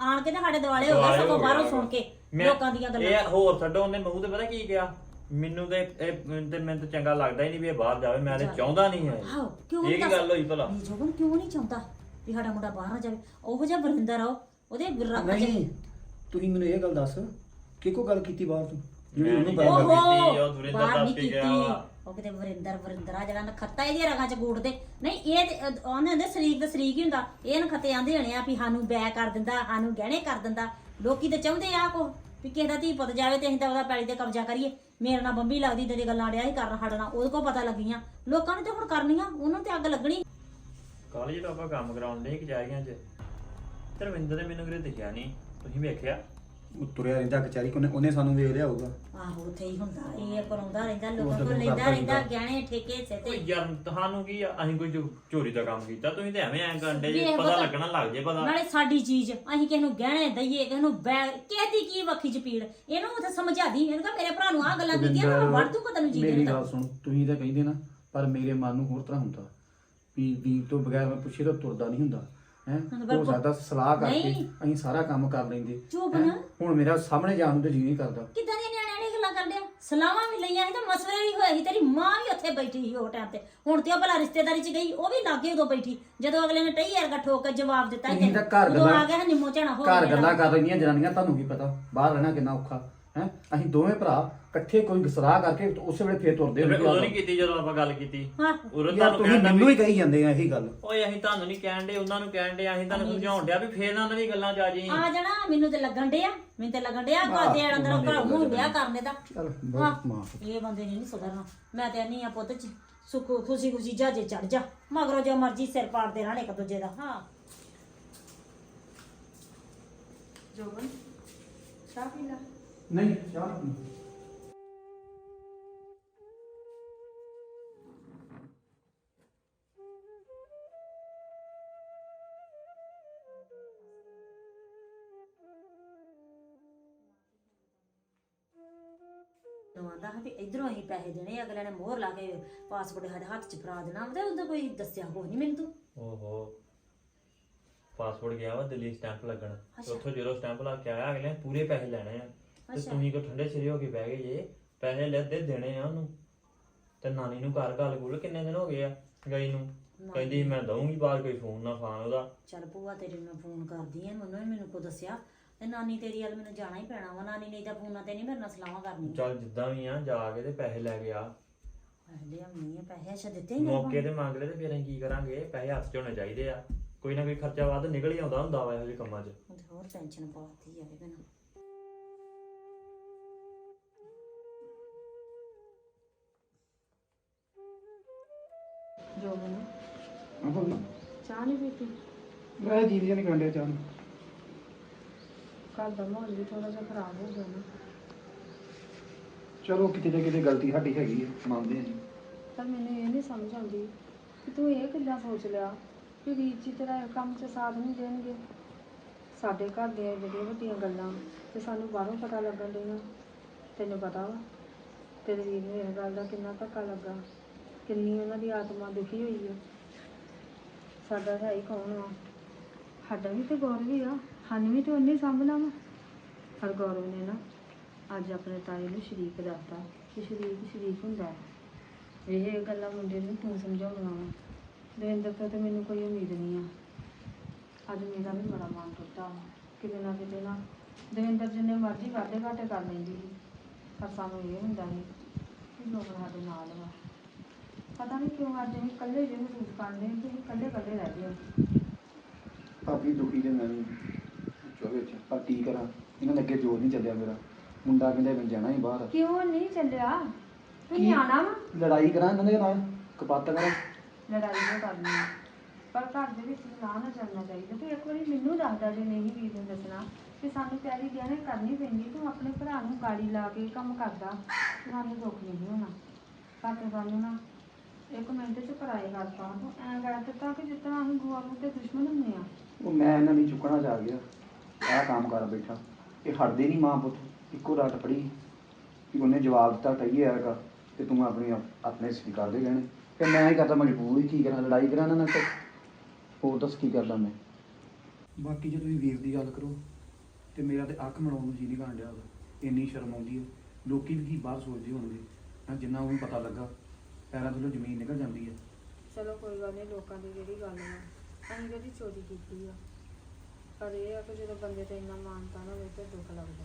ਆਣ ਕੇ ਤਾਂ ਸਾਡੇ ਦਿਵਾਲੇ ਹੋ ਗਏ ਦੁਆਲੇ ਹੋ ਬਾਹਰੋਂ ਵਾ। ਸੁਣ ਕੇ। ਮੈਂ- ਲੋਕਾਂ ਦੀਆਂ ਗੱਲਾਂ ਇਹ ਹੋਰ ਛੱਡੋ ਉਹਨੇ ਮੂੰਹ ਤੇ ਪਤਾ ਕੀ ਕਿਹਾ? ਮੈਨੂੰ ਤੇ ਇਹ ਮੈਨੂੰ ਤੇ ਮੈਨੂੰ ਤੇ ਚੰਗਾ ਲੱਗਦਾ ਹੀ ਨਹੀਂ ਵੀ ਇਹ ਬਾਹਰ ਜਾਵੇ ਮੈਂ ਤੇ ਚਾਹੁੰਦਾ ਨਹੀਂ ਹੈ ਆਹੋ ਕਿਉਂ ਇਹ ਨਹੀਂ ਕੀ ਦੱਸ ਗੱਲ ਹੋਈ ਭਲਾ? ਨਹੀਂ ਜੋਬਨ ਕਿਉਂ ਨਹੀਂ ਚਾਹੁੰਦਾ ਵੀ ਸਾਡਾ ਮੁੰਡਾ ਬਾਹਰ ਨਾ ਜਾਵੇ? ਉਹੋ ਜਿਹਾ ਵਰਿੰਦਰ ਆਓ ਉਹਦੇ ਰੱਖ ਨਹੀਂ ਤੁਸੀਂ ਮੈਨੂੰ ਇਹ ਗੱਲ ਦੱਸ ਕਿ ਕੋ ਗੱਲ ਕੀਤੀ ਬਾਹਰ ਤੂੰ? ਜਿਹੜੀ ਮੈਂ ਉਹਨੂੰ ਨਹੀਂ ਗੱਲ ਓਹੋ। ਕਰਦੀ ਕੀਤੀ, ਉਹ ਦੁਰਿੰਦਰ ਬਾਹਰ ਦੱਸ ਨਹੀਂ ਕੇ ਕੀਤੀ। ਗਿਆ ਵਾ। ਉਹ ਕਿਤੇ ਵਰਿੰਦਰ ਵਰਿੰਦਰਾ ਜਿਹੜਾ ਨਖੱਤਾ ਇਹਦੀਆਂ ਰਗਾਂ ਚ ਗੂੜਦੇ। ਨਹੀਂ ਇਹ ਤੇ, ਅਹ, ਉਹਨੇ ਹੁੰਦੇ ਸਰੀਕ ਦਾ ਸਰੀਕ ਹੀ ਹੁੰਦਾ? ਇਹ ਨਖੱਤੇ ਆਂਦੇ ਹੋਣੇ ਆ ਵੀ ਸਾਨੂੰ ਬੈ ਕਰ ਦਿੰਦਾ ਸਾਨੂੰ ਗਹਿਣੇ ਕਰ ਦਿੰਦਾ। ਲੋਕੀ ਤੇ ਚਾਹੁੰਦੇ ਆ ਕੋ ਵੀ ਕਿਸੇ ਦਾ ਧੀ ਪੁੱਤ ਜਾਵੇ ਤੇ ਅਸੀਂ ਤਾਂ ਉਹਦਾ ਪੈਲੀ ਤੇ ਕਬਜ਼ਾ ਕਰੀਏ। ਮੇਰੇ ਨਾਲ ਬੰਬੀ ਲੱਗਦੀ ਤੇ ਗੱਲਾਂ ਡਿਆ ਹੀ ਕਰਨ ਸਾਡੇ ਉਹਦੇ ਕੋ ਪਤਾ ਲੱਗੀਆਂ। ਲੋਕਾਂ ਨੇ ਤੇ ਹੁਣ ਕਰਨੀਆਂ, ਉਹਨਾਂ ਤੇ ਅੱਗ ਲੱਗਣੀ। ਕੱਲ ਜਦੋਂ ਆਪਾਂ ਕੰਮ ਕਰਾਉਣ ਦੇ ਕਚਹਿਰੀਆਂ 'ਚ? ਧਰਮਿੰਦਰ ਨੇ ਮੈਨੂੰ ਕਿਤੇ ਦਿਖਿਆ ਨਹੀਂ। ਤੁਸੀਂ ਵੇਖਿਆ? ਉਹ ਤੁਰਿਆ ਰਹਿੰਦਾ ਕਚਾਰੀ ਕੋਨੇ ਉਹਨੇ ਸਾਨੂੰ ਵੇਖ ਲਿਆ ਹੋਊਗਾ। ਆਹੋ ਉੱਥੇ ਹੀ ਹੁੰਦਾ ਇਹ ਕਰਾਉਂਦਾ ਰਹਿੰਦਾ ਲੋਕਾਂ ਤਾਂ ਕੋਲ ਲੈਂਦਾ ਰਹਿੰਦਾ ਹੁੰਦਾ। ਗਹਿਣੇ ਠੇਕੇ ਸੇ ਤੇ ਯਾਰ ਤੁਹਾਨੂੰ ਕੀ ਆ? ਅਸੀਂ ਕੋਈ ਚੋ- ਚੋਰੀ ਦਾ ਕੰਮ ਕੀਤਾ ਤੁਸੀਂ ਤੇ ਐਵੇਂ ਐਂ ਕਰਦੇ ਜੇ ਵੇਖ ਪਤਾ ਪਤਾ- ਲੱਗਣਾ ਲੱਗ ਜੇ ਪਤਾ। ਨਾਲੇ ਸਾਡੀ ਚੀਜ਼ ਅਸੀਂ ਕਿਸੇ ਨੂੰ ਗਹਿਣੇ ਦਈਏ ਕਿਸੇ ਨੂੰ ਬੈਗ ਕਿਹਦੀ ਕੀ ਵੱਖੀ ਚ ਪੀੜ ਇਹਨੂੰ ਉੱਥੇ ਸਮਝਾ ਦੀ ਇਹਨੂੰ ਕਹ ਮੇਰੇ ਭਰਾ ਨੂੰ ਆਹ ਗੱਲਾਂ ਕੀਤੀਆਂ ਮੈਂ ਵੜ ਦੂੰਗਾ ਤੈਨੂੰ ਜੀ ਮੇਰੀ ਗੱਲ ਸੁਣ ਤੁਸੀਂ ਤਾਂ ਕਹਿੰਦੇ ਨਾ ਪਰ ਮੇਰੇ ਮਨ ਨੂੰ ਹੋਰ ਤਰ੍ਹਾਂ ਹੁੰਦਾ। ਵੀ ਵੀਰ ਤੋਂ ਬਗੈਰ ਮੈਂ ਪੁੱਛੇ ਤਾਂ ਤੁਰਦਾ ਨਹੀਂ ਹੁੰਦਾ। ਹੈ। ਸਕਦਾ ਸਲਾਹ ਕਰਕੇ ਨਹੀਂ। ਅਸੀਂ ਸਾਰਾ ਕੰਮ ਕਰ ਲੈਂਦੇ ਚੁੱਪ ਹੈਂ? ਨਾ। ਹੁਣ ਮੇਰਾ ਸਾਹਮਣੇ ਜਾਣ ਨੂੰ ਤੇ ਜੀ ਨਹੀਂ ਕਰਦਾ ਕਿੱਦਾਂ ਦੀਆਂ ਨਿਆਣਿਆਂ ਨੇ ਗੱਲਾਂ ਕਰਦੇ ਆ ਸਲਾਹਾਂ ਵੀ ਲਈਆਂ ਸੀ ਤੇ ਮਸਲੇ ਵੀ ਹੋਏ ਸੀ ਤੇਰੀ ਮਾਂ ਵੀ ਉੱਥੇ ਬੈਠੀ ਸੀ ਉਹ ਟਾਈਮ ਤੇ ਹੁਣ ਤੇ ਉਹ ਭਲਾ ਰਿਸ਼ਤੇਦਾਰੀ 'ਚ ਗਈ ਉਹ ਵੀ ਲਾਗੇ ਉਦੋਂ ਬੈਠੀ ਜਦੋਂ ਅਗਲੇ ਨੇ ਟਈ ਵਰਗਾ ਠੋਕ ਕੇ ਜਵਾਬ ਦਿੱਤਾ ਸੀ ਤੁਸੀਂ ਤਾਂ ਤੈਨੂੰ। ਘਰ ਉਦੋਂ ਗੱਲਾਂ- ਆ ਗਿਆ ਨਿੰਮੋ ਝਾਣਾ ਹੋ ਘਰ ਗਿਆ ਗੱਲਾਂ ਕਰ ਰਹੀਆਂ ਜਨਾਨੀਆਂ ਤੁਹਾਨੂੰ ਵੀ ਪਤਾ ਬਾਹਰ ਰਹਿਣਾ ਕਿੰਨਾ ਔਖਾ ਹੈ? ਅਸੀਂ ਦੋਵੇਂ ਭਰਾ ਇਕੱਠੇ ਕੋਈ ਸਲਾਹ ਕਰਕੇ ਉਸੇ ਵੇਲੇ ਫੇਰ ਤੁਰਦੇ ਹੁੰਦੇ ਉਦੋਂ ਨਹੀਂ ਕੀਤੀ ਜਦੋਂ ਆਪਾਂ ਗੱਲ ਕੀਤੀ? ਹਾਂ। ਉਦੋਂ ਯਾਰ ਤੁਹਾਨੂੰ ਤੁਸੀਂ ਕਹਿੰਦਾ ਮੈਨੂੰ ਹੀ ਕਹੀ ਜਾਂਦੇ ਆ ਇਹੀ ਗੱਲ। ਓਏ ਅਸੀਂ ਤੁਹਾਨੂੰ ਨਹੀਂ ਕਹਿਣ ਦੇ ਉਹਨਾਂ ਨੂੰ ਕਹਿਣ ਦੇ ਅਸੀਂ ਤੁਹਾਨੂੰ ਸਮਝਾਉਣ ਡਿਆ ਵੀ ਫੇਰ ਨਾ ਨਵੀਂ ਗੱਲਾਂ ਚ ਆ ਜੀ ਆ ਜਾਣਾ ਮੈਨੂੰ ਤੇ ਲੱਗਣ ਡਿਆ ਮੈਨੂੰ ਤੇ ਲੱਗਣ ਡਿਆ ਘਰ ਦੇ ਅੰਦਰ ਉਹਨਾਂ ਦੇ ਘਰ ਮੂੰਹ ਵਿਆਹ ਕਰਨੇ ਦਾ। ਚਲ ਬਹੁਤ ਮਾਫ। ਇਹ ਬੰਦੇ ਨੇ ਨਹੀਂ ਸੁਧਰਨਾ। ਮੈਂ ਤੇ ਨਹੀਂ ਆ ਪੁੱਤ ਚ ਸੁਖ ਖੁਸ਼ੀ ਖੁਸ਼ੀ ਜਾਜੇ ਚੜ ਜਾ। ਮਗਰੋਂ ਜੋ ਮਰਜ਼ੀ ਸਿਰ ਪਾੜਦੇ ਰਹਿਣ ਇੱਕ ਦੂਜੇ ਦਾ। ਹਾਂ। ਜੋਬਨ ਚਾਹ ਪੀ ਲੈ। ਨਹੀਂ ਚਾਹ ਪੀ। ਨੂੰ ਆਂਦਾ ਵੀ ਇਧਰੋਂ ਅਸੀਂ ਪੈਸੇ ਦੇਣੇ ਅਗਲੇ ਨੇ ਮੋਹਰ ਲਾ ਕੇ ਪਾਸਪੋਰਟ ਸਾਡੇ ਹੱਥ 'ਚ ਫੜਾ ਦੇਣਾ ਤੇ ਉਹਦਾ ਕੋਈ ਦੱਸਿਆ ਕੋਈ ਨਹੀਂ ਮੈਨੂੰ ਤੂੰ ਓਹੋ ਪਾਸਪੋਰਟ ਗਿਆ ਵਾ ਦਿੱਲੀ ਸਟੈਂਪ ਲੱਗਣ ਤੇ ਅੱਛਾ। ਉੱਥੋਂ ਜਦੋਂ ਸਟੈਂਪ ਲਾ ਕੇ ਆਇਆ ਅਗਲੇ ਨੇ ਪੂਰੇ ਪੈਸੇ ਲੈਣੇ ਆ ਤੇ ਅੱਛਾ। ਤੁਸੀਂ ਕੋ ਠੰਡੇ ਸਿਰੇ ਹੋ ਕੇ ਬਹਿ ਗਏ ਜੇ ਪੈਸੇ ਲੈ ਦੇ ਦੇਣੇ ਆ ਉਹਨੂੰ। ਤੇ ਨਾਨੀ ਨੂੰ ਘਰ ਗੱਲ ਗੁੱਲ ਕਿੰਨੇ ਦਿਨ ਹੋ ਗਏ ਆ ਗਈ ਨੂੰ? ਕਹਿੰਦੀ ਮੈਂ ਦਊਂਗੀ ਬਾਅਦ ਕੋਈ ਫੋਨ ਨਾ ਫਾਨ ਉਹਦਾ। ਚੱਲ ਭੂਆ ਤੇਰੀ ਨੂੰ ਮੈਂ ਫੋਨ ਕਰਦੀ ਆ ਮੈਨੂੰ ਵੀ ਮੈਨੂੰ ਕੋ ਦੱਸਿਆ। ਤੇ ਨਾਨੀ ਤੇਰੀ ਵੱਲ ਮੈਨੂੰ ਜਾਣਾ ਹੀ ਪੈਣਾ ਵਾ ਨਾਨੀ ਨੇ ਤਾਂ ਫੋਨਾਂ ਤੇ ਨਹੀਂ ਮੇਰੇ ਨਾਲ ਸਲਾਹਾਂ ਕਰਨੀਆਂ। ਚੱਲ ਜਿੱਦਾਂ ਵੀ ਆ ਜਾ ਕੇ ਤੇ ਪੈਸੇ ਲੈ ਕੇ ਆ। ਪੈਸੇ ਆਉਣੀ ਆ ਪੈਸੇ ਅੱਛਾ ਦਿੱਤੇ ਹੀ ਨਹੀਂ ਮੌਕੇ ਤੇ ਮੰਗ ਲੈ ਤੇ ਫਿਰ ਅਸੀਂ ਕੀ ਕਰਾਂਗੇ? ਪੈਸੇ ਹੱਥ 'ਚ ਹੋਣੇ ਚਾਹੀਦੇ ਆ। ਕੋਈ ਨਾ ਕੋਈ ਖਰਚਾ ਵੱਧ ਨਿਕਲ ਹੀ ਆਉਂਦਾ ਹੁੰਦਾ ਵਾ ਇਹੋ ਜਿਹੇ ਕੰਮਾਂ 'ਚ। ਤੇ ਹੋਰ ਟੈਨਸ਼ਨ ਪਾਤੀ ਆ ਮੈਨੂੰ। ਜੋਬਨ ਆਹ। ਭਾਬੀ, ਚਾਹ ਨਹੀਂ ਪੀਤੀ? ਮੈਂ ਜੀ ਨਹੀਂ ਕਾਂਡਿਆ ਚਾਹ ਨੂੰ। ਘਰ ਦਾ ਮਾਹੌਲ ਵੀ ਥੋੜਾ ਜਿਹਾ ਖਰਾਬ ਹੋ ਗਿਆ ਨਾ। ਚਲੋ ਕਿਤੇ ਨਾ ਕਿਤੇ ਗਲਤੀ ਸਾਡੀ ਹੈਗੀ ਹੈ ਮੰਨਦੇ ਹਾਂ ਜੀ। ਪਰ ਮੈਨੂੰ ਇਹ ਨਹੀਂ ਸਮਝ ਆਉਂਦੀ ਕਿ ਤੂੰ ਇਹ ਕਿੱਦਾਂ ਸੋਚ ਲਿਆ ਕਿ ਵੀਰ ਜੀ ਤੇਰਾ ਇਹ ਕੰਮ 'ਚ ਸਾਥ ਨਹੀਂ ਦੇਣਗੇ। ਸਾਡੇ ਘਰ ਦੀਆਂ ਜਿਹੜੀਆਂ ਵੱਡੀਆਂ ਗੱਲਾਂ ਤੇ ਸਾਨੂੰ ਬਾਹਰੋਂ ਪਤਾ ਲੱਗਣ ਡੀਆਂ ਤੈਨੂੰ ਪਤਾ ਵਾ ਤੇਰੇ ਵੀਰ ਨੂੰ ਇਸ ਗੱਲ ਦਾ ਕਿੰਨਾ ਧੱਕਾ ਲੱਗਾ। ਕਿੰਨੀ ਉਹਨਾਂ ਦੀ ਆਤਮਾ ਦੁਖੀ ਹੋਈ ਆ। ਸਾਡਾ ਹੈ ਹੀ ਕੌਣ ਆ? ਸਾਡਾ ਵੀ ਤੇ ਗੌਰਵ ਹੀ ਆ। ਸਾਨੂੰ ਵੀ ਤੇ ਉਹਨੇ ਹੀ ਸਾਂਭਣਾ ਵਾ। ਪਰ ਗੌਰਵ ਨੇ ਨਾ ਅੱਜ ਆਪਣੇ ਤਾਏ ਨੂੰ ਸ਼ਰੀਕ ਦੱਸਤਾ ਕਿ ਸ਼ਰੀਕ ਸ਼ਰੀਕ ਹੁੰਦਾ ਹੈ। ਇਹ ਗੱਲਾਂ ਮੁੰਡੇ ਨੂੰ ਤੂੰ ਸਮਝਾਉਣਾ ਵਾ? ਦਵਿੰਦਰ ਤੋਂ ਤੇ ਮੈਨੂੰ ਕੋਈ ਉਮੀਦ ਨਹੀਂ ਆ। ਅੱਜ ਮੇਰਾ ਵੀ ਬੜਾ ਮਨ ਟੁੱਟਾ ਕਿਤੇ ਨਾ ਕਿਤੇ ਨਾ ਦਵਿੰਦਰ ਜਿੰਨੇ ਮਰਜ਼ੀ ਵਾਧੇ ਘਾਟੇ ਕਰ ਲੈਂਦੀ ਸੀ। ਪਰ ਸਾਨੂੰ ਇਹ ਹੁੰਦਾ ਸੀ ਕਿ ਲੋਕ ਸਾਡੇ ਨਾਲ ਵਾ। ਪਤਾ ਨਹੀਂ ਕਿਉਂ ਅੱਜ ਅਸੀਂ ਇਕੱਲੇ ਜਿਹੇ ਮਹਿਸੂਸ ਕਰਦੇ ਹਾਂ ਕਿ ਅਸੀਂ ਇਕੱਲੇ ਇਕੱਲੇ ਰਹਿ ਗਏ ਹਾਂ। ਭਾਬੀ ਦੁਖੀ ਤੇ ਮੈਂ ਵੀ ਚੋਵੇ ਚ ਪਰ ਕੀ ਕਰਾਂ? ਇਹਨਾਂ ਦੇ ਅੱਗੇ ਜੋਰ ਨਹੀਂ ਚੱਲਿਆ ਮੇਰਾ। ਮੁੰਡਾ ਕਹਿੰਦਾ ਮੈਂ ਜਾਣਾ ਹੀ ਬਾਹਰ। ਕਿਉਂ ਨਹੀਂ ਚੱਲਿਆ? ਤੂੰ ਕੀ? ਨਿਆਣਾ ਵਾ? ਲੜਾਈ ਕਰਾਂ ਇਹਨਾਂ ਦੇ ਨਾਲ? ਕਪੱਤ ਕਰਾਂ? ਲੜਾਈ ਨਾ ਕਰਨੀ ਆ। ਪਰ ਘਰ ਦੇ ਵਿੱਚ ਸਲਾਹ ਨਾ ਚੱਲਣਾ ਚਾਹੀਦਾ। ਤੂੰ ਇੱਕ ਵਾਰੀ ਮੈਨੂੰ ਦੱਸਦਾ ਜੇ ਨਹੀਂ ਵੀਰ ਨੂੰ ਦੱਸਣਾ ਕਿ ਸਾਨੂੰ ਪਿਆਰੀ ਗਹਿਣੇ ਕਰਨੀ ਪੈਂਦੀ। ਤੂੰ ਆਪਣੇ ਭਰਾ ਨੂੰ ਗਾੜੀ ਲਾ ਕੇ ਕੰਮ ਕਰਦਾ। ਤੇ ਸਾਨੂੰ ਦੁੱਖ ਨਹੀਂ ਹੋਣਾ। ਪਰ ਤੂੰ ਸਾਨੂੰ ਨਾ ਇੱਕ ਮਿੰਟ ਚ ਪਰਾਏ ਕਰਤਾ ਤੂੰ। ਐਂ ਕਰ ਦਿੱਤਾ ਕਿ ਤਰ੍ਹਾਂ ਅਸੀਂ ਗੁਆ ਨੂੰ ਤੇ ਦੁਸ਼ਮਣ ਹੁੰਦੇ ਆ। ਉਹ ਮੈਂ ਇਹਨਾਂ ਦੀ ਚੁੱਕਣਾ ਜਾ ਗਿਆ। ਆਹ ਕੰਮ ਕਰ ਬੈਠਾ। ਇਹ ਹਟਦੇ ਨਹੀਂ ਮਾਂ ਪੁੱਤ। ਇੱਕੋ ਰਾਤ ਪੜੀ ਕਿ ਉਹਨੇ ਜਵਾਬ ਦਿੱਤਾ ਕਹੀਏ ਆਏਗਾ ਤੇ ਤੂੰ ਆਪਣੀ ਆਪ- ਆਪਣੇ ਸਿਰ ਕਰ ਦੇ ਗਹਿਣੇ। ਤੇ ਮੈਂ ਹੀ ਕਰਦਾ ਮਜਬੂਰ ਹੀ। ਕੀ ਕਰਾਂ? ਲੜਾਈ ਕਰਾਂ ਤੇ। ਹੋਰ ਦੱਸ ਕੀ ਕਰਦਾ ਮੈਂ? ਬਾਕੀ ਜੇ ਤੁਸੀਂ ਵੀਰ ਦੀ ਗੱਲ ਕਰੋ ਤੇ ਮੇਰਾ ਤੇ ਅੱਖ ਮੜਾਉਣ ਨੂੰ ਜੀ ਨਹੀਂ ਕਰਨ ਡਿਆ। ਇੰਨੀ ਸ਼ਰਮ ਆਉਂਦੀ ਹੈ। ਲੋਕੀ ਵੀ ਕੀ ਬਾਹਰ ਸੋਚਦੇ ਹੋਣਗੇ। ਜਿੰਨਾ ਉਹਨੂੰ ਪਤਾ ਲੱਗਾ। ਪੈਰਾਂ ਥੱਲੋਂ ਜ਼ਮੀਨ ਨਿਕਲ ਜਾਂਦੀ ਹੈ। ਚਲੋ ਕੋਈ ਗੱਲ ਨਹੀਂ, ਲੋਕਾਂ ਦੀ ਜਿਹੜੀ ਗੱਲ ਆ ਅਸੀਂ ਕਦੀ ਚੋਰੀ ਕੀਤੀ ਆ? ਪਰ ਇਹ ਆ ਕਿ ਜਦੋਂ ਬੰਦੇ ਤੇ ਇੰਨਾ ਮਾਨਤਾ ਨਾ ਹੋਵੇ ਤੇ ਦੁੱਖ ਲੱਗਦਾ।